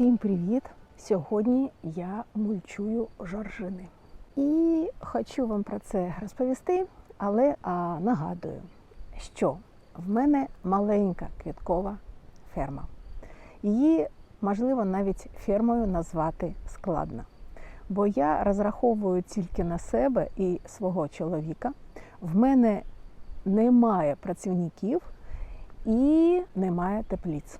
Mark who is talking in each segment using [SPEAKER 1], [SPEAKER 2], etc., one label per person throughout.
[SPEAKER 1] Всім привіт! Сьогодні я мульчую жоржини. І хочу вам про це розповісти, але а, нагадую, що в мене маленька квіткова ферма. Її можливо навіть фермою назвати складно. Бо я розраховую тільки на себе і свого чоловіка. В мене немає працівників і немає теплиць.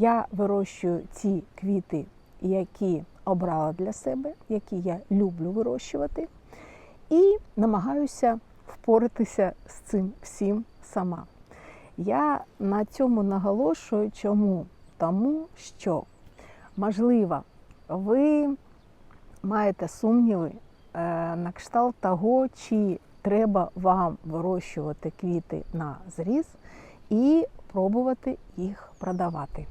[SPEAKER 1] Я вирощую ті квіти, які обрала для себе, які я люблю вирощувати, і намагаюся впоратися з цим всім сама. Я на цьому наголошую чому? Тому що, можливо, ви маєте сумніви е, на кшталт того, чи треба вам вирощувати квіти на зріз і пробувати їх продавати.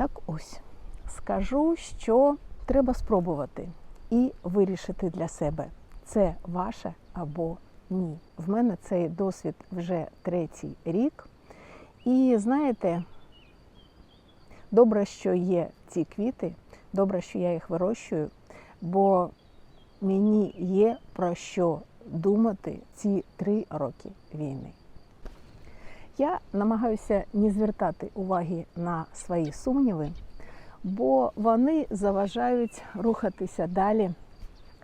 [SPEAKER 1] Так ось скажу, що треба спробувати і вирішити для себе, це ваше або ні. В мене цей досвід вже третій рік. І знаєте, добре, що є ці квіти, добре, що я їх вирощую, бо мені є про що думати ці три роки війни. Я намагаюся не звертати уваги на свої сумніви, бо вони заважають рухатися далі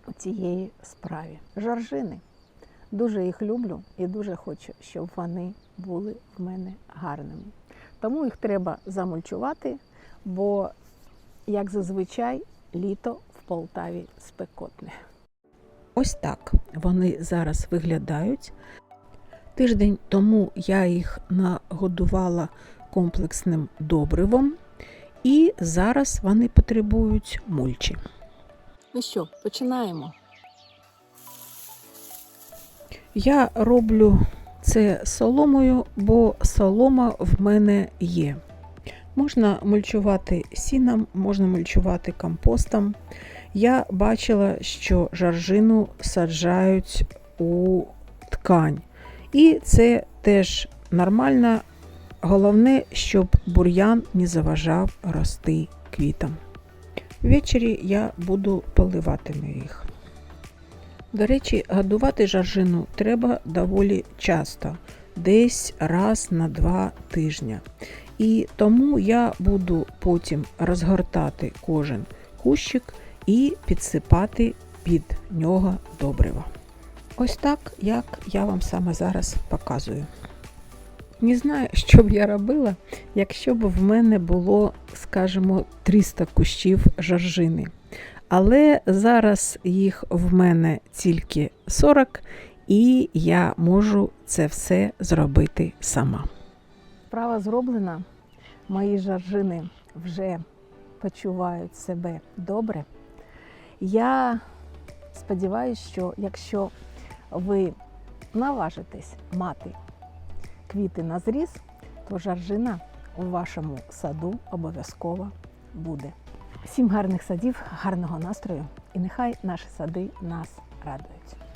[SPEAKER 1] у цієї справі. Жоржини. Дуже їх люблю і дуже хочу, щоб вони були в мене гарними. Тому їх треба замульчувати, бо, як зазвичай, літо в Полтаві спекотне.
[SPEAKER 2] Ось так вони зараз виглядають. Тиждень тому я їх нагодувала комплексним добривом, і зараз вони потребують мульчі.
[SPEAKER 1] Ну що, починаємо.
[SPEAKER 2] Я роблю це соломою, бо солома в мене є. Можна мульчувати сіном, можна мульчувати компостом. Я бачила, що жаржину саджають у ткань. І це теж нормально. Головне, щоб бур'ян не заважав рости квітам. Ввечері я буду поливатиму їх. До речі, годувати жаржину треба доволі часто, десь раз на два тижні. І тому я буду потім розгортати кожен кущик і підсипати під нього добрива. Ось так, як я вам саме зараз показую. Не знаю, що б я робила, якщо б в мене було, скажімо, 300 кущів жоржини. Але зараз їх в мене тільки 40, і я можу це все зробити сама.
[SPEAKER 1] Справа зроблена. Мої жаржини вже почувають себе добре. Я сподіваюся, що якщо ви наважитесь мати квіти на зріз, то жаржина у вашому саду обов'язково буде. Всім гарних садів, гарного настрою і нехай наші сади нас радують.